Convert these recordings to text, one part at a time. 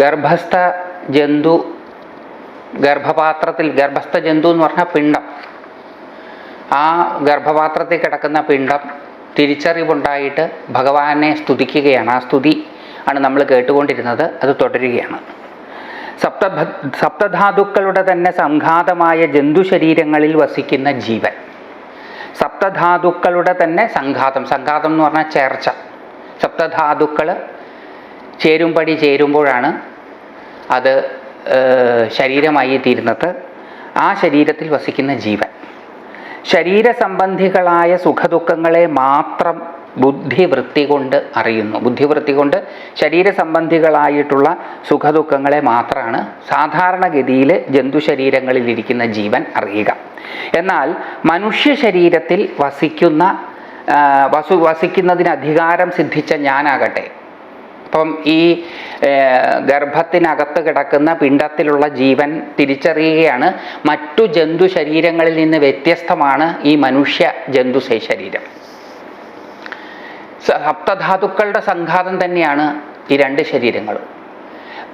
ഗർഭസ്ഥ ജന്തു ഗർഭപാത്രത്തിൽ ഗർഭസ്ഥ ജന്തു എന്ന് പറഞ്ഞാൽ പിണ്ടം ആ ഗർഭപാത്രത്തിൽ കിടക്കുന്ന പിണ്ടം തിരിച്ചറിവുണ്ടായിട്ട് ഭഗവാനെ സ്തുതിക്കുകയാണ്. ആ സ്തുതി ആണ് നമ്മൾ കേട്ടുകൊണ്ടിരുന്നത്. അത് തുടരുകയാണ്. സപ്ത സപ്തധാതുക്കളുടെ തന്നെ സംഘാതമായ ജന്തു ശരീരങ്ങളിൽ വസിക്കുന്ന ജീവൻ. സപ്തധാതുക്കളുടെ തന്നെ സംഘാതം. സംഘാതം എന്ന് പറഞ്ഞാൽ ചേർച്ച. സപ്തധാതുക്കൾ ചേരുംപടി ചേരുമ്പോഴാണ് അത് ശരീരമായി തീരുന്നത്. ആ ശരീരത്തിൽ വസിക്കുന്ന ജീവൻ. ശരീരസംബന്ധികളായ സുഖദുഃഖങ്ങളെ മാത്രം ബുദ്ധിവൃത്തി കൊണ്ട് അറിയുന്നു. ബുദ്ധിവൃത്തി കൊണ്ട് ശരീരസംബന്ധികളായിട്ടുള്ള സുഖദുഃഖങ്ങളെ മാത്രമാണ് സാധാരണഗതിയിൽ ജന്തു ശരീരങ്ങളിൽ ഇരിക്കുന്ന ജീവൻ അറിയുക. എന്നാൽ മനുഷ്യ ശരീരത്തിൽ വസിക്കുന്ന വസു വസിക്കുന്നതിന് അധികാരം സിദ്ധിച്ച ഞാനാകട്ടെ അപ്പം ഈ ഗർഭത്തിനകത്ത് കിടക്കുന്ന പിണ്ടത്തിലുള്ള ജീവൻ തിരിച്ചറിയുകയാണ്. മറ്റു ജന്തു ശരീരങ്ങളിൽ നിന്ന് വ്യത്യസ്തമാണ് ഈ മനുഷ്യ ജന്തു ശരീരം. സപ്തധാതുക്കളുടെ സംഘാതം തന്നെയാണ് ഈ രണ്ട് ശരീരങ്ങളും.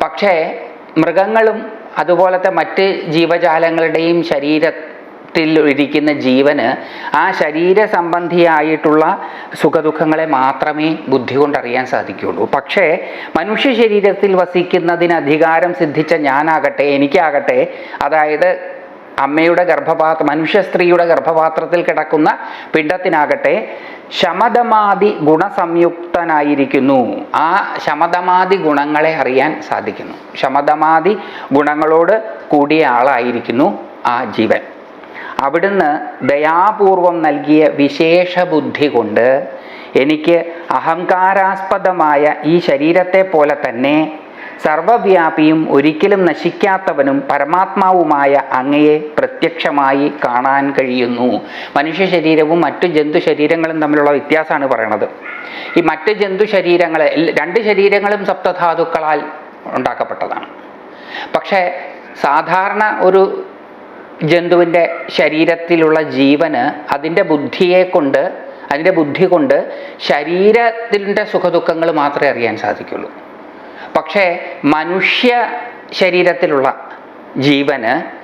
പക്ഷേ മൃഗങ്ങളും അതുപോലത്തെ മറ്റ് ജീവജാലങ്ങളുടെയും ശരീരത്തിൽ ഇരിക്കുന്ന ജീവന് ആ ശരീര സംബന്ധിയായിട്ടുള്ള സുഖദുഃഖങ്ങളെ മാത്രമേ ബുദ്ധി കൊണ്ടറിയാൻ സാധിക്കുകയുള്ളൂ. പക്ഷേ മനുഷ്യ ശരീരത്തിൽ വസിക്കുന്നതിന് അധികാരം സിദ്ധിച്ച ഞാനാകട്ടെ എനിക്കാകട്ടെ അതായത് അമ്മയുടെ ഗർഭപാത്ര മനുഷ്യ സ്ത്രീയുടെ ഗർഭപാത്രത്തിൽ കിടക്കുന്ന പിണ്ടത്തിനാകട്ടെ ശമതമാതി ഗുണസംയുക്തനായിരിക്കുന്നു. ആ ശമതമാതി ഗുണങ്ങളെ അറിയാൻ സാധിക്കുന്നു. ശമതമാതി ഗുണങ്ങളോട് കൂടിയ ആളായിരിക്കുന്നു ആ ജീവൻ. അവിടുന്ന് ദയാപൂർവം നൽകിയ വിശേഷ ബുദ്ധി കൊണ്ട് എനിക്ക് അഹങ്കാരാസ്പദമായ ഈ ശരീരത്തെ പോലെ തന്നെ സർവവ്യാപിയും ഒരിക്കലും നശിക്കാത്തവനും പരമാത്മാവുമായ അങ്ങയെ പ്രത്യക്ഷമായി കാണാൻ കഴിയുന്നു. മനുഷ്യ ശരീരവും മറ്റു ജന്തു ശരീരങ്ങളും തമ്മിലുള്ള വ്യത്യാസമാണ് പറയണത്. ഈ മറ്റു ജന്തു ശരീരങ്ങളെ രണ്ട് ശരീരങ്ങളും സപ്തധാതുക്കളാൽ ഉണ്ടാക്കപ്പെട്ടതാണ്. പക്ഷേ സാധാരണ ഒരു ജന്തുവിന്റെ ശരീരത്തിലുള്ള ജീവന് അതിന്റെ ബുദ്ധിയെ കൊണ്ട് അതിന്റെ ബുദ്ധി കൊണ്ട് ശരീരത്തിന്റെ സുഖദുഃഖങ്ങൾ മാത്രമേ അറിയാൻ സാധിക്കുള്ളൂ. പക്ഷേ മനുഷ്യ ശരീരത്തിലുള്ള ജീവന്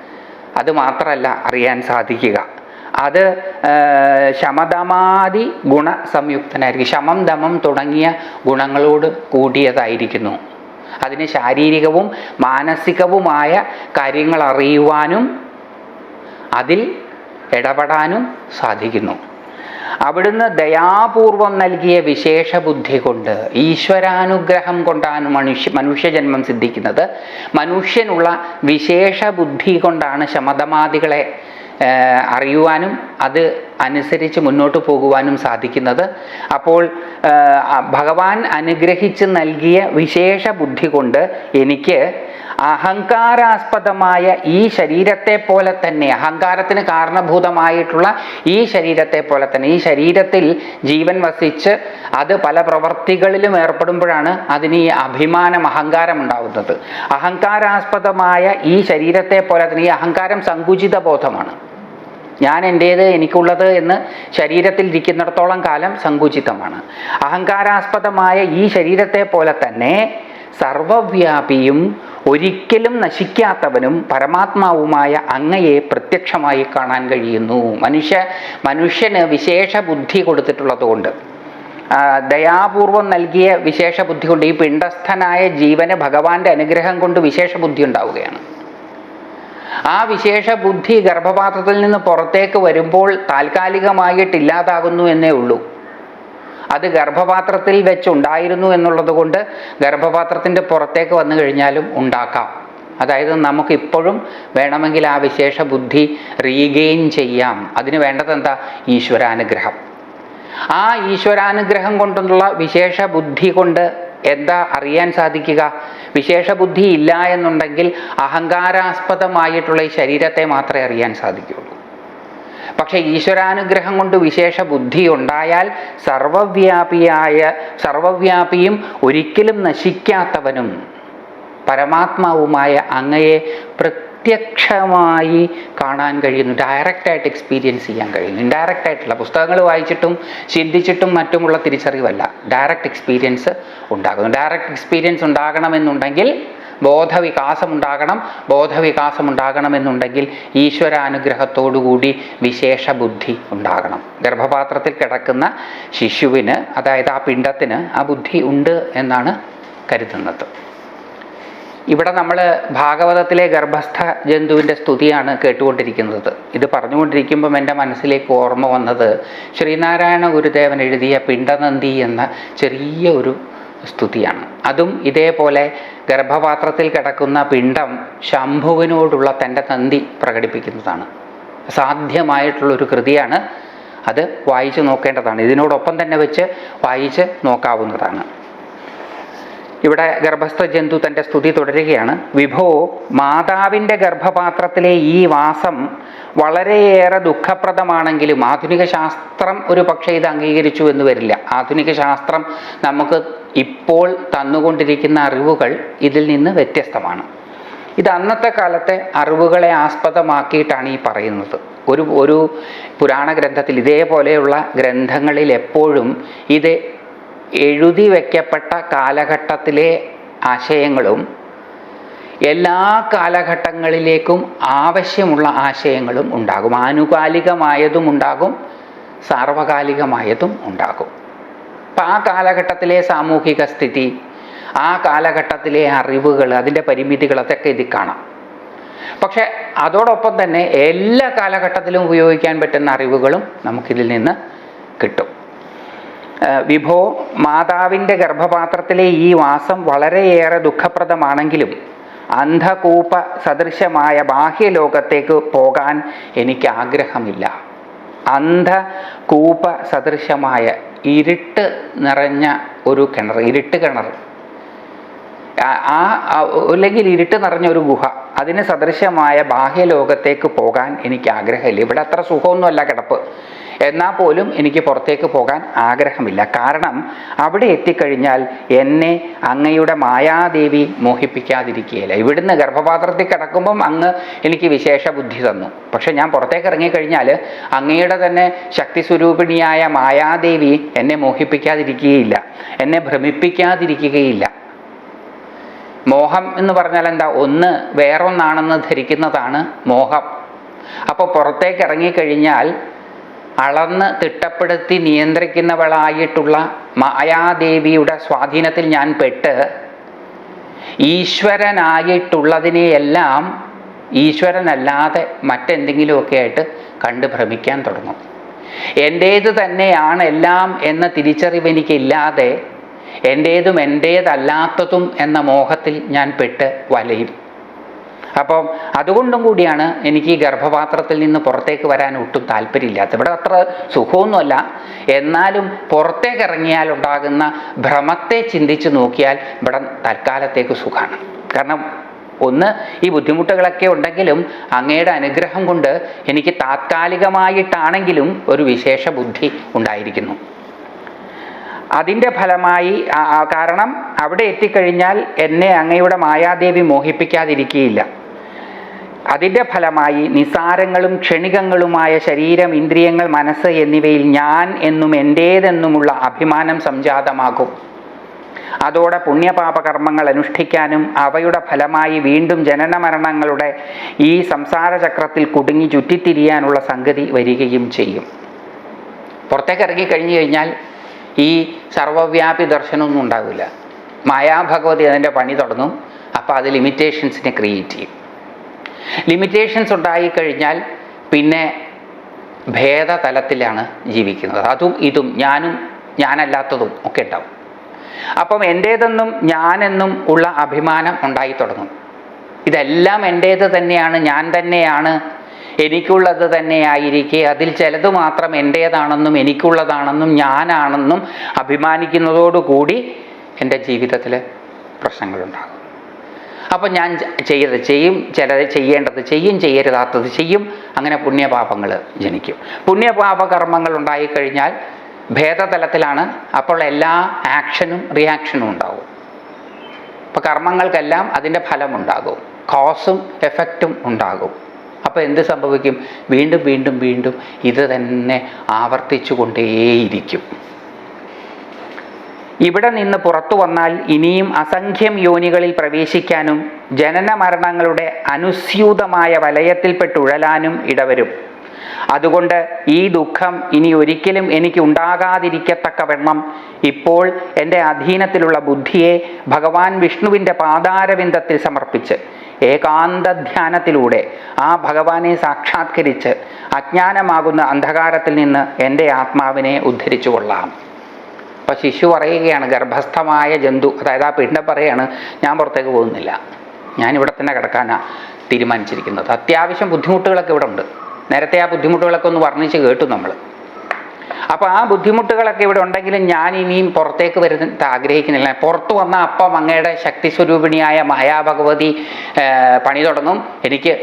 അത് മാത്രമല്ല അറിയാൻ സാധിക്കുക. അത് ശമദമാതി ഗുണ ഗുണസംയുക്തനായിരിക്കും. ശമം ദമം തുടങ്ങിയ ഗുണങ്ങളോട് കൂടിയതായിരിക്കുന്നു. അതിന് ശാരീരികവും മാനസികവുമായ കാര്യങ്ങൾ അറിയുവാനും അതിൽ ഇടപെടാനും സാധിക്കുന്നു. അവിടുന്ന് ദയാപൂർവം നൽകിയ വിശേഷ ബുദ്ധി കൊണ്ട് ഈശ്വരാനുഗ്രഹം കൊണ്ടാണ് മനുഷ്യ മനുഷ്യജന്മം സിദ്ധിക്കുന്നത്. മനുഷ്യനുള്ള വിശേഷ ബുദ്ധി കൊണ്ടാണ് ശമതമാദികളെ അറിയുവാനും അത് അനുസരിച്ച് മുന്നോട്ട് പോകുവാനും സാധിക്കുന്നത്. അപ്പോൾ ഭഗവാൻ അനുഗ്രഹിച്ച് നൽകിയ വിശേഷ ബുദ്ധി കൊണ്ട് എനിക്ക് അഹങ്കാരാസ്പദമായ ഈ ശരീരത്തെ പോലെ തന്നെ അഹങ്കാരത്തിന് കാരണഭൂതമായിട്ടുള്ള ഈ ശരീരത്തെ പോലെ തന്നെ ഈ ശരീരത്തിൽ ജീവൻ വസിച്ച് അത് പല പ്രവർത്തികളിലും ഏർപ്പെടുമ്പോഴാണ് അതിന് ഈ അഭിമാനം അഹങ്കാരം ഉണ്ടാകുന്നത് അഹങ്കാരാസ്പദമായ ഈ ശരീരത്തെ പോലെ തന്നെ ഈ അഹങ്കാരം സങ്കുചിത ബോധമാണ്. ഞാൻ എന്റേത് എനിക്കുള്ളത് എന്ന് ശരീരത്തിൽ ഇരിക്കുന്നിടത്തോളം കാലം സങ്കുചിതമാണ്. അഹങ്കാരാസ്പദമായ ഈ ശരീരത്തെ പോലെ തന്നെ സർവവ്യാപിയും ഒരിക്കലും നശിക്കാത്തവനും പരമാത്മാവുമായ അങ്ങയെ പ്രത്യക്ഷമായി കാണാൻ കഴിയുന്നു. മനുഷ്യ മനുഷ്യന് വിശേഷ ബുദ്ധി കൊടുത്തിട്ടുള്ളതുകൊണ്ട് ദയാപൂർവം നൽകിയ വിശേഷ ബുദ്ധി കൊണ്ട് ഈ പിണ്ടസ്ഥനായ ജീവന് ഭഗവാന്റെ അനുഗ്രഹം കൊണ്ട് വിശേഷ ബുദ്ധി ഉണ്ടാവുകയാണ്. ആ വിശേഷ ബുദ്ധി ഗർഭപാത്രത്തിൽ നിന്ന് പുറത്തേക്ക് വരുമ്പോൾ താൽക്കാലികമായിട്ട് ഇല്ലാതാകുന്നു എന്നേ ഉള്ളൂ. അത് ഗർഭപാത്രത്തിൽ വെച്ചുണ്ടായിരുന്നു എന്നുള്ളത് കൊണ്ട് ഗർഭപാത്രത്തിന്റെ പുറത്തേക്ക് വന്നു കഴിഞ്ഞാലും ഉണ്ടാക്കാം. അതായത് നമുക്കിപ്പോഴും വേണമെങ്കിൽ ആ വിശേഷ ബുദ്ധി റീഗെയിൻ ചെയ്യാം. അതിന് വേണ്ടത് എന്താ? ഈശ്വരാനുഗ്രഹം. ആ ഈശ്വരാനുഗ്രഹം കൊണ്ടുള്ള വിശേഷ ബുദ്ധി കൊണ്ട് എന്താ അറിയാൻ സാധിക്കുക? വിശേഷ ബുദ്ധി ഇല്ല എന്നുണ്ടെങ്കിൽ അഹങ്കാരാസ്പദമായിട്ടുള്ള ഈ ശരീരത്തെ മാത്രമേ അറിയാൻ സാധിക്കുകയുള്ളൂ. പക്ഷേ ഈശ്വരാനുഗ്രഹം കൊണ്ട് വിശേഷ ബുദ്ധി ഉണ്ടായാൽ സർവവ്യാപിയായ സർവവ്യാപിയും ഒരിക്കലും നശിക്കാത്തവനും പരമാത്മാവുമായ അങ്ങയെ പ്രത്യക്ഷമായി കാണാൻ കഴിയുന്നു. ഡയറക്റ്റായിട്ട് എക്സ്പീരിയൻസ് ചെയ്യാൻ കഴിയുന്നു. ഇൻഡയറക്റ്റ് ആയിട്ടുള്ള പുസ്തകങ്ങൾ വായിച്ചിട്ടും ചിന്തിച്ചിട്ടും മറ്റുമുള്ള തിരിച്ചറിവല്ല. ഡയറക്റ്റ് എക്സ്പീരിയൻസ് ഉണ്ടാകുന്നു. ഡയറക്റ്റ് എക്സ്പീരിയൻസ് ഉണ്ടാകണമെന്നുണ്ടെങ്കിൽ ബോധവികാസം ഉണ്ടാകണം ബോധവികാസം ഉണ്ടാകണമെന്നുണ്ടെങ്കിൽ ഈശ്വരാനുഗ്രഹത്തോടുകൂടി വിശേഷ ബുദ്ധി ഉണ്ടാകണം. ഗർഭപാത്രത്തിൽ കിടക്കുന്ന ശിശുവിന് അതായത് ആ പിണ്ടത്തിന് ആ ബുദ്ധി ഉണ്ട് എന്നാണ് കരുതുന്നത്. ഇവിടെ നമ്മൾ ഭാഗവതത്തിലെ ഗർഭസ്ഥ ജന്തുവിന്റെ സ്തുതിയാണ് കേട്ടുകൊണ്ടിരിക്കുന്നത്. ഇത് പറഞ്ഞുകൊണ്ടിരിക്കുമ്പം എന്റെ മനസ്സിലേക്ക് ഓർമ്മ വന്നത് ശ്രീനാരായണ ഗുരുദേവൻ എഴുതിയ പിണ്ടനന്ദി എന്ന ചെറിയ ഒരു സ്തുതിയാണ്. അതും ഇതേപോലെ ഗർഭപാത്രത്തിൽ കിടക്കുന്ന പിണ്ടം ശംഭുവിനോടുള്ള തന്റെ നന്ദി പ്രകടിപ്പിക്കുന്നതാണ്. സാധ്യമായിട്ടുള്ളൊരു കൃതിയാണ്. അത് വായിച്ചു നോക്കേണ്ടതാണ്. ഇതിനോടൊപ്പം തന്നെ വെച്ച് വായിച്ച് നോക്കാവുന്നതാണ്. ഇവിടെ ഗർഭസ്ഥ ജന്തു തന്റെ സ്തുതി തുടരുകയാണ്. വിഭോ മാതാവിന്റെ ഗർഭപാത്രത്തിലെ ഈ വാസം വളരെയേറെ ദുഃഖപ്രദമാണെങ്കിലും ആധുനിക ശാസ്ത്രം ഒരു പക്ഷേ ഇത് അംഗീകരിച്ചു എന്ന് വരില്ല. ആധുനിക ശാസ്ത്രം നമുക്ക് ഇപ്പോൾ തന്നുകൊണ്ടിരിക്കുന്ന അറിവുകൾ ഇതിൽ നിന്ന് വ്യത്യസ്തമാണ്. ഇത് അന്നത്തെ കാലത്തെ അറിവുകളെ ആസ്പദമാക്കിയിട്ടാണ് ഈ പറയുന്നത്. ഒരു ഒരു പുരാണ ഗ്രന്ഥത്തിൽ ഇതേപോലെയുള്ള ഗ്രന്ഥങ്ങളിൽ എപ്പോഴും ഇത് എഴുതി വയ്ക്കപ്പെട്ട കാലഘട്ടത്തിലെ ആശയങ്ങളും എല്ലാ കാലഘട്ടങ്ങളിലേക്കും ആവശ്യമുള്ള ആശയങ്ങളും ഉണ്ടാകും. ആനുകാലികമായതും ഉണ്ടാകും സാർവകാലികമായതും ഉണ്ടാകും. അപ്പം ആ കാലഘട്ടത്തിലെ സാമൂഹിക സ്ഥിതി ആ കാലഘട്ടത്തിലെ അറിവുകൾ അതിന്റെ പരിമിതികൾ അതൊക്കെ ഇതിൽ കാണാം. പക്ഷെ അതോടൊപ്പം തന്നെ എല്ലാ കാലഘട്ടത്തിലും ഉപയോഗിക്കാൻ പറ്റുന്ന അറിവുകളും നമുക്കിതിൽ നിന്ന് കിട്ടും. വിഭോ മാതാവിന്റെ ഗർഭപാത്രത്തിലെ ഈ വാസം വളരെയേറെ ദുഃഖപ്രദമാണെങ്കിലും അന്ധകൂപ സദൃശമായ ബാഹ്യലോകത്തേക്ക് പോകാൻ എനിക്ക് ആഗ്രഹമില്ല. അന്ധകൂപ സദൃശമായ ഇരുട്ട് നിറഞ്ഞ ഒരു കിണർ ഇരുട്ട് കിണർ. ആ- അല്ലെങ്കിൽ ഇരുട്ട് നിറഞ്ഞ ഒരു ഗുഹ അതിന് സദൃശമായ ബാഹ്യലോകത്തേക്ക് പോകാൻ എനിക്ക് ആഗ്രഹമില്ല ഇവിടെ അത്ര സുഖമൊന്നുമല്ല കിടപ്പ്. എന്നാൽ പോലും എനിക്ക് പുറത്തേക്ക് പോകാൻ ആഗ്രഹമില്ല. കാരണം അവിടെ എത്തിക്കഴിഞ്ഞാൽ എന്നെ അങ്ങയുടെ മായാദേവി മോഹിപ്പിക്കാതിരിക്കുകയില്ല. ഇവിടുന്ന് ഗർഭപാത്രത്തിൽ കിടക്കുമ്പം അങ്ങ് എനിക്ക് വിശേഷ ബുദ്ധി തന്നു. പക്ഷെ ഞാൻ പുറത്തേക്ക് ഇറങ്ങിക്കഴിഞ്ഞാൽ അങ്ങയുടെ തന്നെ ശക്തി സ്വരൂപിണിയായ മായാദേവി എന്നെ മോഹിപ്പിക്കാതിരിക്കുകയില്ല. എന്നെ ഭ്രമിപ്പിക്കാതിരിക്കുകയില്ല. മോഹം എന്ന് പറഞ്ഞാൽ എന്താ? ഒന്ന് വേറൊന്നാണെന്ന് ധരിക്കുന്നതാണ് മോഹം. അപ്പോൾ പുറത്തേക്ക് ഇറങ്ങിക്കഴിഞ്ഞാൽ അളന്ന് തിട്ടപ്പെടുത്തി നിയന്ത്രിക്കുന്നവളായിട്ടുള്ള മായാദേവിയുടെ സ്വാധീനത്തിൽ ഞാൻ പെട്ട് ഈശ്വരനായിട്ടുള്ളതിനെയെല്ലാം ഈശ്വരനല്ലാതെ മറ്റെന്തെങ്കിലുമൊക്കെ ആയിട്ട് കണ്ട് ഭ്രമിക്കാൻ തുടങ്ങും. എന്റേത് തന്നെയാണ് എല്ലാം എന്ന തിരിച്ചറിവ് എനിക്കില്ലാതെ എന്റേതും എന്റേതല്ലാത്തതും എന്ന മോഹത്തിൽ ഞാൻ പെട്ട് വലയും. അപ്പം അതുകൊണ്ടും കൂടിയാണ് എനിക്ക് ഈ ഗർഭപാത്രത്തിൽ നിന്ന് പുറത്തേക്ക് വരാൻ ഒട്ടും താല്പര്യമില്ലാത്തത്. ഇവിടെ അത്ര സുഖമൊന്നുമല്ല. എന്നാലും പുറത്തേക്ക് ഇറങ്ങിയാൽ ഉണ്ടാകുന്ന ഭ്രമത്തെ ചിന്തിച്ച് നോക്കിയാൽ ഇവിടെ തൽക്കാലത്തേക്ക് സുഖമാണ്. കാരണം ഒന്ന് ഈ ബുദ്ധിമുട്ടുകളൊക്കെ ഉണ്ടെങ്കിലും അങ്ങയുടെ അനുഗ്രഹം കൊണ്ട് എനിക്ക് താത്കാലികമായിട്ടാണെങ്കിലും ഒരു വിശേഷ ബുദ്ധി ഉണ്ടായിരിക്കുന്നു. അതിന്റെ ഫലമായി കാരണം അവിടെ എത്തിക്കഴിഞ്ഞാൽ എന്നെ അങ്ങയുടെ മായാദേവി മോഹിപ്പിക്കാതിരിക്കുകയില്ല. അതിന്റെ ഫലമായി നിസാരങ്ങളും ക്ഷണികങ്ങളുമായ ശരീരം ഇന്ദ്രിയങ്ങൾ മനസ്സ് എന്നിവയിൽ ഞാൻ എന്നും എന്റേതെന്നുമുള്ള അഭിമാനം സംജാതമാകും. അതോടെ പുണ്യപാപകർമ്മങ്ങൾ അനുഷ്ഠിക്കാനും അവയുടെ ഫലമായി വീണ്ടും ജനനമരണങ്ങളുടെ ഈ സംസാരചക്രത്തിൽ കുടുങ്ങി ചുറ്റിത്തിരിയാനുള്ള സംഗതി വരികയും ചെയ്യും. പുറത്തേക്ക് ഇറങ്ങി കഴിഞ്ഞു കഴിഞ്ഞാൽ ഈ സർവവ്യാപി ദർശനമൊന്നും ഉണ്ടാവില്ല. മായാഭഗവതി അതിന്റെ പണി തുടങ്ങും. അപ്പോൾ അത് ലിമിറ്റേഷൻസിനെ ക്രിയേറ്റ് ചെയ്യും. ലിമിറ്റേഷൻസ് ഉണ്ടായിക്കഴിഞ്ഞാൽ പിന്നെ ഭേദതലത്തിലാണ് ജീവിക്കുന്നത്. അതും ഇതും ഞാനും ഞാനല്ലാത്തതും ഒക്കെ ഉണ്ടാവും. അപ്പം എന്റേതെന്നും ഞാനെന്നും ഉള്ള അഭിമാനം ഉണ്ടായി തുടങ്ങും. ഇതെല്ലാം എന്റേത് തന്നെയാണ് ഞാൻ തന്നെയാണ് എനിക്കുള്ളത് തന്നെയായിരിക്കെ അതിൽ ചിലത് മാത്രം എന്റേതാണെന്നും എനിക്കുള്ളതാണെന്നും ഞാനാണെന്നും അഭിമാനിക്കുന്നതോടുകൂടി എന്റെ ജീവിതത്തിൽ പ്രശ്നങ്ങളുണ്ടാകും. അപ്പം ഞാൻ ചെയ്യരുത്. ചെയ്യും ചിലത് ചെയ്യേണ്ടത് ചെയ്യും ചെയ്യരുതാത്തത് ചെയ്യും. അങ്ങനെ പുണ്യപാപങ്ങൾ ജനിക്കും. പുണ്യപാപകർമ്മങ്ങൾ ഉണ്ടായിക്കഴിഞ്ഞാൽ ഭേദതലത്തിലാണ് അപ്പോൾ എല്ലാ ആക്ഷനും റിയാക്ഷനും ഉണ്ടാവും. അപ്പോൾ കർമ്മങ്ങൾക്കെല്ലാം അതിന്റെ ഫലമുണ്ടാകും. കോസും എഫക്റ്റും ഉണ്ടാകും. അപ്പോൾ എന്ത് സംഭവിക്കും? വീണ്ടും വീണ്ടും വീണ്ടും ഇത് തന്നെ ആവർത്തിച്ചു കൊണ്ടേയിരിക്കും ഇവിടെ നിന്ന് പുറത്തു വന്നാൽ ഇനിയും അസംഖ്യം യോനികളിൽ പ്രവേശിക്കാനും ജനന മരണങ്ങളുടെ അനുസ്യൂതമായ വലയത്തിൽപ്പെട്ടുഴലാനും ഇടവരും. അതുകൊണ്ട് ഈ ദുഃഖം ഇനി ഒരിക്കലും എനിക്ക് ഉണ്ടാകാതിരിക്കത്തക്കവണ്ണം ഇപ്പോൾ എന്റെ അധീനത്തിലുള്ള ബുദ്ധിയെ ഭഗവാൻ വിഷ്ണുവിന്റെ പാതാരവിന്ദത്തിൽ സമർപ്പിച്ച് ഏകാന്ത ധ്യാനത്തിലൂടെ ആ ഭഗവാനെ സാക്ഷാത്കരിച്ച് അജ്ഞാനമാകുന്ന അന്ധകാരത്തിൽ നിന്ന് എന്റെ ആത്മാവിനെ ഉദ്ധരിച്ചു കൊള്ളാം അപ്പോൾ ശിശു പറയുകയാണ് ഗർഭസ്ഥമായ ജന്തു അതായത് ആ പിണ്ട പറയാണ് ഞാൻ പുറത്തേക്ക് പോകുന്നില്ല. ഞാൻ ഇവിടെ തന്നെ കിടക്കാനാണ് തീരുമാനിച്ചിരിക്കുന്നത്. അത്യാവശ്യം ബുദ്ധിമുട്ടുകളൊക്കെ ഇവിടെ ഉണ്ട്. നേരത്തെ ആ ബുദ്ധിമുട്ടുകളൊക്കെ ഒന്ന് വർണിച്ച് കേട്ടു നമ്മൾ. അപ്പോൾ ആ ബുദ്ധിമുട്ടുകളൊക്കെ ഇവിടെ ഉണ്ടെങ്കിലും ഞാൻ ഇനിയും പുറത്തേക്ക് വരുന്നത് ആഗ്രഹിക്കുന്നില്ല. പുറത്തു വന്ന അപ്പം അങ്ങയുടെ ശക്തി സ്വരൂപിണിയായ മായാഭഗവതി പണി തുടങ്ങും. എനിക്ക്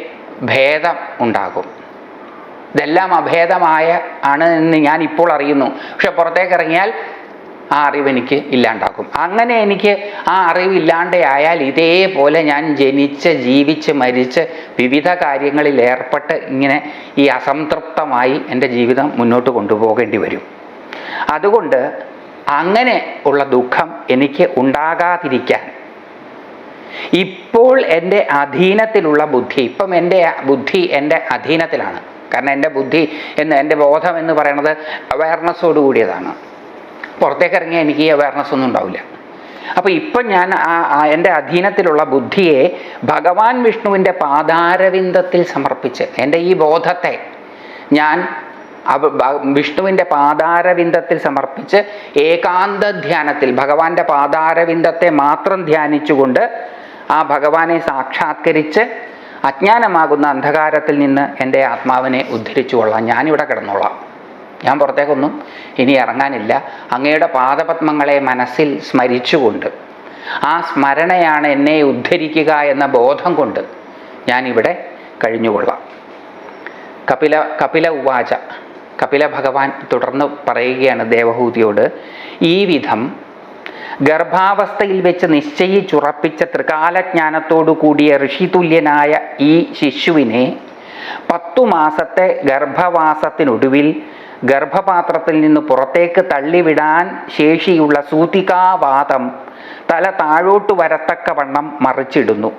ഭേദം ഉണ്ടാകും. ഇതെല്ലാം അഭേദമായ ആണ് എന്ന് ഞാൻ ഇപ്പോൾ അറിയുന്നു. പക്ഷെ പുറത്തേക്ക് ഇറങ്ങിയാൽ ആ അറിവ് എനിക്ക് ഇല്ലാണ്ടാക്കും. അങ്ങനെ എനിക്ക് ആ അറിവ് ഇല്ലാണ്ടായാൽ ഇതേപോലെ ഞാൻ ജനിച്ച് ജീവിച്ച് മരിച്ച് വിവിധ കാര്യങ്ങളിൽ ഏർപ്പെട്ട് ഇങ്ങനെ ഈ അസംതൃപ്തമായി എന്റെ ജീവിതം മുന്നോട്ട് കൊണ്ടുപോകേണ്ടി വരും. അതുകൊണ്ട് അങ്ങനെ ഉള്ള ദുഃഖം എനിക്ക് ഉണ്ടാകാതിരിക്കാൻ ഇപ്പോൾ എന്റെ അധീനത്തിലുള്ള ബുദ്ധി ഇപ്പം എന്റെ ബുദ്ധി എന്റെ അധീനത്തിലാണ്. കാരണം എന്റെ ബുദ്ധി എന്ന് എന്റെ ബോധം എന്ന് പറയുന്നത് അവയർനെസ്സോട് കൂടിയതാണ്. പുറത്തേക്ക് ഇറങ്ങിയാൽ എനിക്ക് ഈ അവയർനെസ് ഒന്നും ഉണ്ടാവില്ല. അപ്പോൾ ഇപ്പം ഞാൻ ആ എന്റെ അധീനത്തിലുള്ള ബുദ്ധിയെ ഭഗവാൻ വിഷ്ണുവിന്റെ പാദാരവിന്ദത്തിൽ സമർപ്പിച്ച് എന്റെ ഈ ബോധത്തെ ഞാൻ വിഷ്ണുവിന്റെ പാതാരവിന്ദത്തിൽ സമർപ്പിച്ച് ഏകാന്ത ധ്യാനത്തിൽ ഭഗവാന്റെ പാതാരവിന്ദത്തെ മാത്രം ധ്യാനിച്ചുകൊണ്ട് ആ ഭഗവാനെ സാക്ഷാത്കരിച്ച് അജ്ഞാനമാകുന്ന അന്ധകാരത്തിൽ നിന്ന് എന്റെ ആത്മാവിനെ ഉദ്ധരിച്ചു കൊള്ളാം ഞാനിവിടെ കിടന്നോളാം. ഞാൻ പുറത്തേക്കൊന്നും ഇനി ഇറങ്ങാനില്ല. അങ്ങയുടെ പാദപത്മങ്ങളെ മനസ്സിൽ സ്മരിച്ചുകൊണ്ട് ആ സ്മരണയാണ് എന്നെ ഉദ്ധരിക്കുക എന്ന ബോധം കൊണ്ട് ഞാനിവിടെ കഴിഞ്ഞുകൊള്ളാം. കപില കപില ഉവാച കപില ഭഗവാൻ തുടർന്ന് പറയുകയാണ് ദേവഹൂതിയോട് ഈ വിധം ഗർഭാവസ്ഥയിൽ വെച്ച് നിശ്ചയിച്ചുറപ്പിച്ച ത്രികാലജ്ഞാനത്തോടു കൂടിയ ഋഷിതുല്യനായ ഈ ശിശുവിനെ പത്തു മാസത്തെ ഗർഭവാസത്തിനൊടുവിൽ ഗർഭപാത്രത്തിൽ നിന്ന് പുറത്തേക്ക് തള്ളിവിടാൻ ശേഷിയുള്ള സൂതികാവാതം തല താഴോട്ട് വരത്തക്കവണ്ണം മറിച്ചിടുന്നു.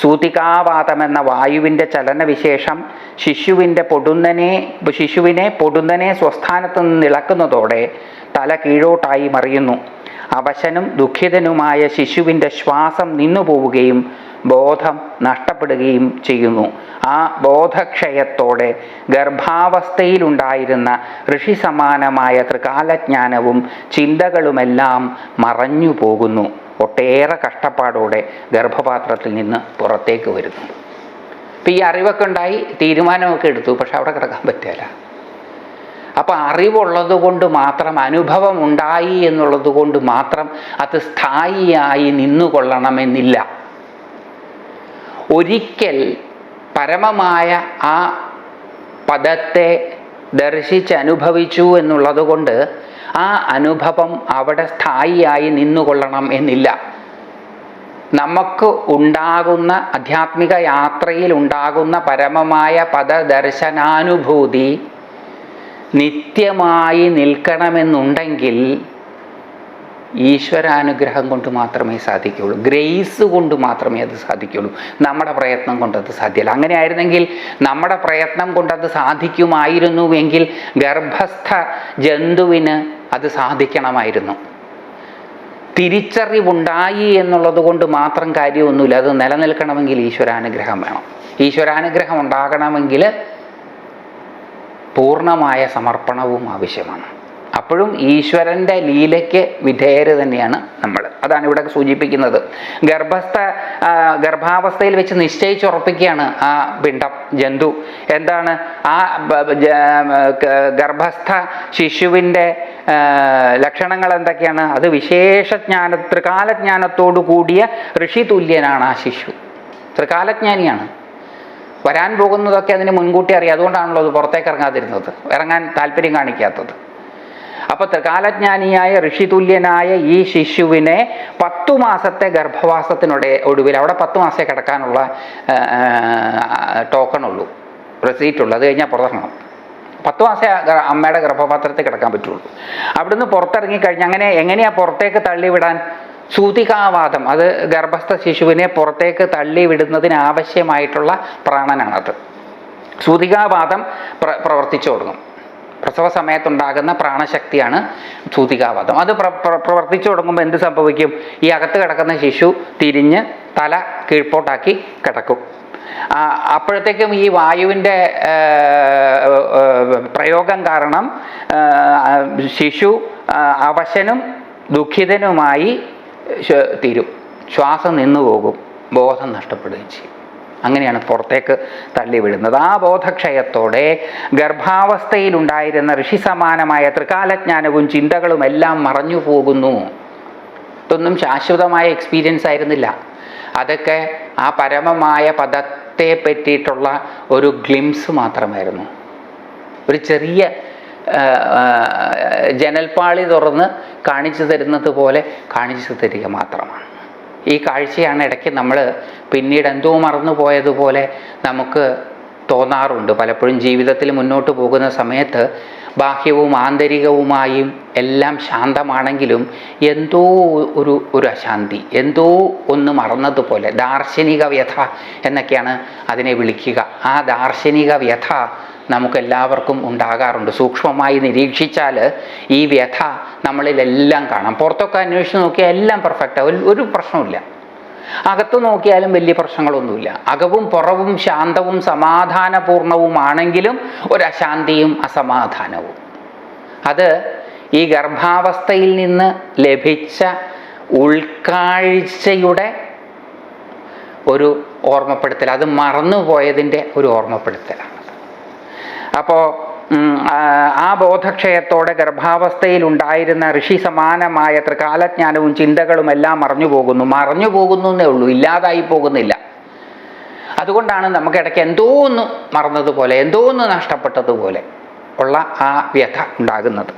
സൂതികാവാതം എന്ന വായുവിന്റെ ചലനവിശേഷം ശിശുവിന്റെ പൊടുന്നനെ ശിശുവിനെ പൊടുന്നനെ സ്വസ്ഥാനത്ത് നിന്ന് ഇളക്കുന്നതോടെ തല കീഴോട്ടായി മറിയുന്നു. അവശനും ദുഃഖിതനുമായ ശിശുവിന്റെ ശ്വാസം നിന്നുപോവുകയും ബോധം നഷ്ടപ്പെടുകയും ചെയ്യുന്നു. ആ ബോധക്ഷയത്തോടെ ഗർഭാവസ്ഥയിലുണ്ടായിരുന്ന ഋഷി സമാനമായ ത്രികാലജ്ഞാനവും ചിന്തകളുമെല്ലാം മറഞ്ഞു പോകുന്നു ഒട്ടേറെ കഷ്ടപ്പാടോടെ ഗർഭപാത്രത്തിൽ നിന്ന് പുറത്തേക്ക് വരുന്നു. ഇപ്പം ഈ അറിവൊക്കെ ഉണ്ടായി തീരുമാനമൊക്കെ എടുത്തു പക്ഷെ അവിടെ കിടക്കാൻ പറ്റില്ല. അപ്പം അറിവുള്ളത് കൊണ്ട് മാത്രം അനുഭവം ഉണ്ടായി എന്നുള്ളത് കൊണ്ട് മാത്രം അത് സ്ഥായിയായി നിന്നുകൊള്ളണമെന്നില്ല. ഒരിക്കൽ പരമമായ ആ പദത്തെ ദർശിച്ചനുഭവിച്ചു എന്നുള്ളതുകൊണ്ട് എന്നുള്ളത് കൊണ്ട് ആ അനുഭവം അവിടെ സ്ഥായിയായി നിന്നുകൊള്ളണം എന്നില്ല. നമുക്ക് ഉണ്ടാകുന്ന ആധ്യാത്മിക യാത്രയിൽ ഉണ്ടാകുന്ന പരമമായ പദദർശനാനുഭൂതി നിത്യമായി നിൽക്കണമെന്നുണ്ടെങ്കിൽ ഈശ്വരാനുഗ്രഹം കൊണ്ട് മാത്രമേ സാധിക്കുകയുള്ളൂ. ഗ്രേസ് കൊണ്ട് മാത്രമേ അത് സാധിക്കുകയുള്ളൂ. നമ്മുടെ പ്രയത്നം കൊണ്ടത് സാധ്യമല്ല. അങ്ങനെ ആയിരുന്നെങ്കിൽ നമ്മുടെ പ്രയത്നം കൊണ്ടത് സാധിക്കുമായിരുന്നുവെങ്കിൽ ഗർഭസ്ഥ ജന്തുവിന് അത് സാധിക്കണമായിരുന്നു. തിരിച്ചറിവുണ്ടായി എന്നുള്ളത് കൊണ്ട് മാത്രം കാര്യമൊന്നുമില്ല. അത് നിലനിൽക്കണമെങ്കിൽ ഈശ്വരാനുഗ്രഹം വേണം. ഈശ്വരാനുഗ്രഹം ഉണ്ടാകണമെങ്കിൽ പൂർണമായ സമർപ്പണവും ആവശ്യമാണ്. അപ്പോഴും ഈശ്വരന്റെ ലീലയ്ക്ക് വിധേയര് തന്നെയാണ് നമ്മൾ അതാണ് ഇവിടെ സൂചിപ്പിക്കുന്നത്. ഗർഭസ്ഥ ഗർഭാവസ്ഥയിൽ വെച്ച് നിശ്ചയിച്ചുറപ്പിക്കുകയാണ് ആ പിണ്ടം ജന്തു. എന്താണ്? ആ ഗർഭസ്ഥ ശിശുവിന്റെ ലക്ഷണങ്ങൾ എന്തൊക്കെയാണ്? അത് വിശേഷജ്ഞാന ത്രികാലജ്ഞാനത്തോടു കൂടിയ ഋഷി തുല്യനാണ് ആ ശിശു. ത്രികാലജ്ഞാനിയാണ്. വരാൻ പോകുന്നതൊക്കെ അതിന് മുൻകൂട്ടി അറിയാം. അതുകൊണ്ടാണല്ലോ അത് പുറത്തേക്ക് ഇറങ്ങാതിരുന്നത്. ഇറങ്ങാൻ താല്പര്യം കാണിക്കാത്തത്. അപ്പൊ ത്രികാലജ്ഞാനിയായ ഋഷിതുല്യനായ ഈ ശിശുവിനെ പത്തു മാസത്തെ ഗർഭവാസത്തിനുടെ ഒടുവിൽ അവിടെ പത്ത് മാസേ കിടക്കാനുള്ള ടോക്കൺ ഉള്ളൂ റെസീറ്റ് ഉള്ളൂ. അത് കഴിഞ്ഞാൽ പുറത്തിറങ്ങണം. പത്ത് മാസേ അമ്മയുടെ ഗർഭപാത്രത്തിൽ കിടക്കാൻ പറ്റുള്ളൂ. അവിടുന്ന് പുറത്തിറങ്ങി കഴിഞ്ഞ് അങ്ങനെ എങ്ങനെയാ പുറത്തേക്ക് തള്ളിവിടാൻ? സൂതികാവാദം. അത് ഗർഭസ്ഥ ശിശുവിനെ പുറത്തേക്ക് തള്ളിവിടുന്നതിന് ആവശ്യമായിട്ടുള്ള പ്രാണനാണത്. സൂതികാവാദം പ്ര പ്രവർത്തിച്ചു തുടങ്ങും. പ്രസവ സമയത്തുണ്ടാകുന്ന പ്രാണശക്തിയാണ് സൂതികാവാദം. അത് പ്ര പ്ര- പ്രവർത്തിച്ചു തുടങ്ങുമ്പോൾ എന്ത് സംഭവിക്കും? ഈ അകത്ത് കിടക്കുന്ന ശിശു തിരിഞ്ഞ് തല കീഴ്പോട്ടാക്കി കിടക്കും. അപ്പോഴത്തേക്കും ഈ വായുവിന്റെ പ്രയോഗം കാരണം ശിശു അവശനും ദുഃഖിതനുമായി തീരും. ശ്വാസം നിന്നു പോകും ബോധം നഷ്ടപ്പെടുകയും ചെയ്യും. അങ്ങനെയാണ് പുറത്തേക്ക് തള്ളിവിടുന്നത് ആ ബോധക്ഷയത്തോടെ ഗർഭാവസ്ഥയിലുണ്ടായിരുന്ന ഋഷി സമാനമായ ത്രികാലജ്ഞാനവും ചിന്തകളും എല്ലാം മറഞ്ഞു പോകുന്നു. ഇതൊന്നും ശാശ്വതമായ എക്സ്പീരിയൻസ് ആയിരുന്നില്ല. അതൊക്കെ ആ പരമമായ പദത്തെ പറ്റിയിട്ടുള്ള ഒരു ഗ്ലിംസ് മാത്രമായിരുന്നു. ഒരു ചെറിയ ജനൽപ്പാളി തുറന്ന് കാണിച്ചു തരുന്നത് പോലെ കാണിച്ചു തരിക മാത്രമാണ്. ഈ കാഴ്ചയാണ് ഇടയ്ക്ക് നമ്മൾ പിന്നീട് എന്തോ മറന്നു പോയതുപോലെ നമുക്ക് തോന്നാറുണ്ട്. പലപ്പോഴും ജീവിതത്തിൽ മുന്നോട്ട് പോകുന്ന സമയത്ത് ബാഹ്യവും ആന്തരികവുമായും എല്ലാം ശാന്തമാണെങ്കിലും എന്തോ ഒരു ഒരു അശാന്തി എന്തോ ഒന്ന് മറന്നതുപോലെ ദാർശനിക വ്യഥ എന്നൊക്കെയാണ് അതിനെ വിളിക്കുക. ആ ദാർശനിക വ്യഥ നമുക്കെല്ലാവർക്കും ഉണ്ടാകാറുണ്ട്. സൂക്ഷ്മമായി നിരീക്ഷിച്ചാൽ ഈ വ്യഥ നമ്മളിലെല്ലാം കാണാം. പുറത്തൊക്കെ അന്വേഷിച്ച് നോക്കിയാൽ എല്ലാം പെർഫെക്റ്റാണ് ഒരു പ്രശ്നമില്ല അകത്ത് നോക്കിയാലും വലിയ പ്രശ്നങ്ങളൊന്നുമില്ല. അകവും പുറവും ശാന്തവും സമാധാനപൂർണവുമാണെങ്കിലും ഒരു അശാന്തിയും അസമാധാനവും. അത് ഈ ഗർഭാവസ്ഥയിൽ നിന്ന് ലഭിച്ച ഉൾക്കാഴ്ചയുടെ ഒരു ഓർമ്മപ്പെടുത്തൽ. അത് മറന്നുപോയതിന്റെ ഒരു ഓർമ്മപ്പെടുത്തലാണ്. അപ്പോൾ ആ ബോധക്ഷയത്തോടെ ഗർഭാവസ്ഥയിലുണ്ടായിരുന്ന ഋഷി സമാനമായ ത്രികാലജ്ഞാനവും ചിന്തകളും എല്ലാം മറഞ്ഞു പോകുന്നു. മറഞ്ഞു പോകുന്നു എന്നേ ഉള്ളൂ. ഇല്ലാതായി പോകുന്നില്ല. അതുകൊണ്ടാണ് നമുക്ക് ഇടയ്ക്ക് എന്തോ ഒന്ന് മറന്നതുപോലെ എന്തോ ഒന്ന് നഷ്ടപ്പെട്ടതുപോലെ ഉള്ള ആ വ്യഥ ഉണ്ടാകുന്നത്.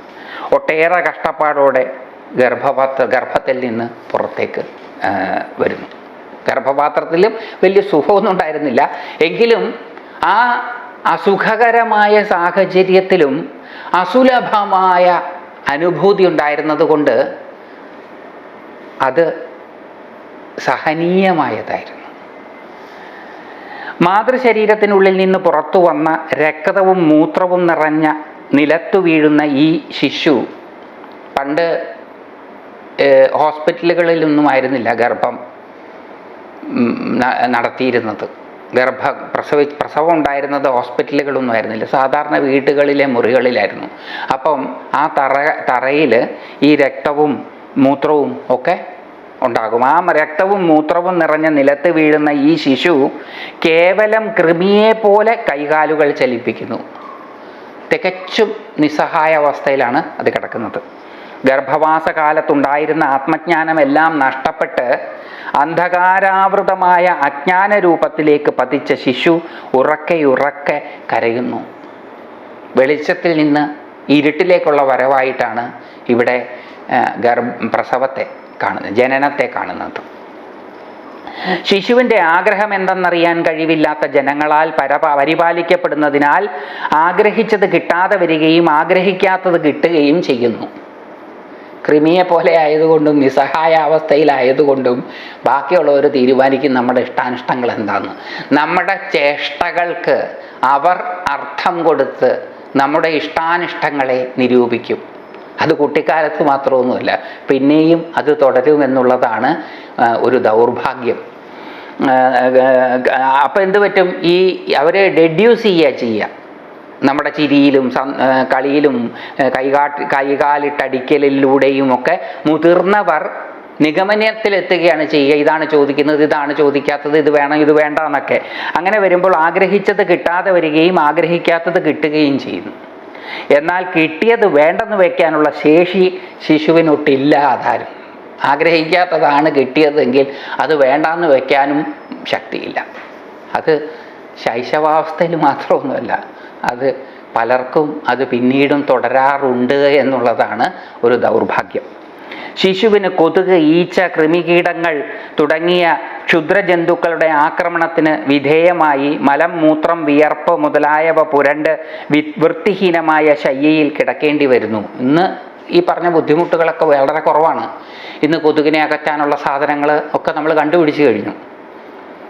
ഒട്ടേറെ കഷ്ടപ്പാടോടെ ഗർഭപാത്ര ഗർഭത്തിൽ നിന്ന് പുറത്തേക്ക് വരുന്നു. ഗർഭപാത്രത്തിലും വലിയ സുഖമൊന്നും ഉണ്ടായിരുന്നില്ല. എങ്കിലും ആ അസുഖകരമായ സാഹചര്യത്തിലും അസുലഭമായ അനുഭൂതി ഉണ്ടായിരുന്നത് കൊണ്ട് അത് സഹനീയമായതായിരുന്നു. മാതൃശരീരത്തിനുള്ളിൽ നിന്ന് പുറത്തു വന്ന രക്തവും മൂത്രവും നിറഞ്ഞ നിലത്തു വീഴുന്ന ഈ ശിശു പണ്ട് ഹോസ്പിറ്റലുകളിലൊന്നും ആയിരുന്നില്ല ഗർഭം നടത്തിയിരുന്നത്. ഗർഭ പ്രസവി പ്രസവം ഉണ്ടായിരുന്നത് ഹോസ്പിറ്റലുകളൊന്നും ആയിരുന്നില്ല. സാധാരണ വീടുകളിലെ മുറികളിലായിരുന്നു. അപ്പം ആ തറ തറയിൽ ഈ രക്തവും മൂത്രവും ഒക്കെ ഉണ്ടാകും. ആ രക്തവും മൂത്രവും നിറഞ്ഞ നിലത്ത് വീഴുന്ന ഈ ശിശു കേവലം കൃമിയെ പോലെ കൈകാലുകൾ ചലിപ്പിക്കുന്നു. തികച്ചും നിസ്സഹായ അവസ്ഥയിലാണ് അത് കിടക്കുന്നത്. ഗർഭവാസ കാലത്തുണ്ടായിരുന്ന ആത്മജ്ഞാനമെല്ലാം നഷ്ടപ്പെട്ട് അന്ധകാരാവൃതമായ അജ്ഞാന രൂപത്തിലേക്ക് പതിച്ച ശിശു ഉറക്കെ ഉറക്കെ കരയുന്നു. വെളിച്ചത്തിൽ നിന്ന് ഇരുട്ടിലേക്കുള്ള വരവായിട്ടാണ് ഇവിടെ ഗർഭ പ്രസവത്തെ കാണുന്നത് ജനനത്തെ കാണുന്നത്. ശിശുവിന്റെ ആഗ്രഹം എന്തെന്നറിയാൻ കഴിവില്ലാത്ത ജനങ്ങളാൽ പരപാ പരിപാലിക്കപ്പെടുന്നതിനാൽ ആഗ്രഹിച്ചത് കിട്ടാതെ വരികയും ആഗ്രഹിക്കാത്തത് കിട്ടുകയും ചെയ്യുന്നു. കൃമിയെ പോലെ ആയതുകൊണ്ടും നിസ്സഹായ അവസ്ഥയിലായതുകൊണ്ടും ബാക്കിയുള്ളവർ തീരുമാനിക്കും നമ്മുടെ ഇഷ്ടാനിഷ്ടങ്ങൾ എന്താന്ന്. നമ്മുടെ ചേഷ്ടകൾക്ക് അവർ അർത്ഥം കൊടുത്ത് നമ്മുടെ ഇഷ്ടാനിഷ്ടങ്ങളെ നിരൂപിക്കും. അത് കുട്ടിക്കാലത്ത് മാത്രമൊന്നുമല്ല പിന്നെയും അത് തുടരുമെന്നുള്ളതാണ് ഒരു ദൗർഭാഗ്യം. അപ്പം എന്ത് പറ്റും? ഈ അവരെ ഡെഡ്യൂസ് ചെയ്യുക ചെയ്യുക നമ്മുടെ ചിരിയിലും കളിയിലും കൈകാട്ട് കൈകാലിട്ടടിക്കലിലൂടെയും ഒക്കെ മുതിർന്നവർ നിഗമനത്തിലെത്തുകയാണ് ചെയ്യുക. ഇതാണ് ചോദിക്കുന്നത് ഇതാണ് ചോദിക്കാത്തത് ഇത് വേണം ഇത് വേണ്ട എന്നൊക്കെ. അങ്ങനെ വരുമ്പോൾ ആഗ്രഹിച്ചത് കിട്ടാതെ വരികയും ആഗ്രഹിക്കാത്തത് കിട്ടുകയും ചെയ്യുന്നു. എന്നാൽ കിട്ടിയത് വേണ്ടെന്ന് വയ്ക്കാനുള്ള ശേഷി ശിശുവിനൊട്ടില്ല ആധാരം. ആഗ്രഹിക്കാത്തതാണ് കിട്ടിയതെങ്കിൽ അത് വേണ്ടാന്ന് വയ്ക്കാനും ശക്തിയില്ല. അത് ശൈശവാവസ്ഥയിൽ മാത്രമൊന്നുമല്ല. അത് പലർക്കും അത് പിന്നീടും തുടരാറുണ്ട് എന്നുള്ളതാണ് ഒരു ദൗർഭാഗ്യം. ശിശുവിന് കൊതുക് ഈച്ച കൃമികീടങ്ങൾ തുടങ്ങിയ ക്ഷുദ്രജന്തുക്കളുടെ ആക്രമണത്തിന് വിധേയമായി മലം മൂത്രം വിയർപ്പ് മുതലായവ പുരണ്ട് വൃത്തിഹീനമായ ശയ്യയിൽ കിടക്കേണ്ടി വരുന്നു. ഇന്ന് ഈ പറഞ്ഞ ബുദ്ധിമുട്ടുകളൊക്കെ വളരെ കുറവാണ്. ഇന്ന് കൊതുകിനെ അകറ്റാനുള്ള സാധനങ്ങൾ ഒക്കെ നമ്മൾ കണ്ടുപിടിച്ചു കഴിഞ്ഞു.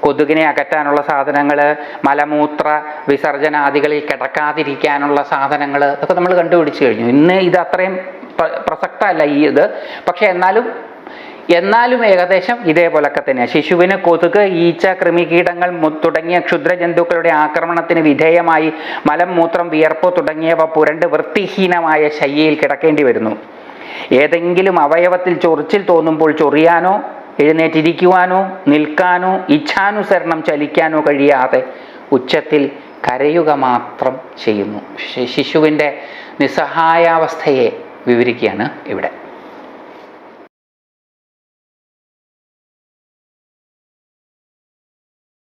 കൊതുകിനെ അകറ്റാനുള്ള സാധനങ്ങൾ മലമൂത്ര വിസർജനാദികളിൽ കിടക്കാതിരിക്കാനുള്ള സാധനങ്ങൾ ഇതൊക്കെ നമ്മൾ കണ്ടുപിടിച്ചു കഴിഞ്ഞു. ഇന്ന് ഇത് അത്രയും പ്രസക്തമല്ല ഈ ഇത്. പക്ഷെ എന്നാലും എന്നാലും ഏകദേശം ഇതേപോലൊക്കെ തന്നെയാണ് ശിശുവിന് കൊതുക് ഈച്ച കൃമികീടങ്ങൾ തുടങ്ങിയ ക്ഷുദ്രജന്തുക്കളുടെ ആക്രമണത്തിന് വിധേയമായി മലം മൂത്രം വിയർപ്പ് തുടങ്ങിയവ പുരണ്ട് വൃത്തിഹീനമായ ശയ്യയിൽ കിടക്കേണ്ടി വരുന്നു. ഏതെങ്കിലും അവയവത്തിൽ ചൊറിച്ചിൽ തോന്നുമ്പോൾ ചൊറിയാനോ എഴുന്നേറ്റിരിക്കുവാനോ നിൽക്കാനോ ഇച്ഛാനുസരണം ചലിക്കാനോ കഴിയാതെ ഉച്ചത്തിൽ കരയുക മാത്രം ചെയ്യുന്നു. ശിശുവിന്റെ നിസ്സഹായാവസ്ഥയെ വിവരിക്കുകയാണ് ഇവിടെ.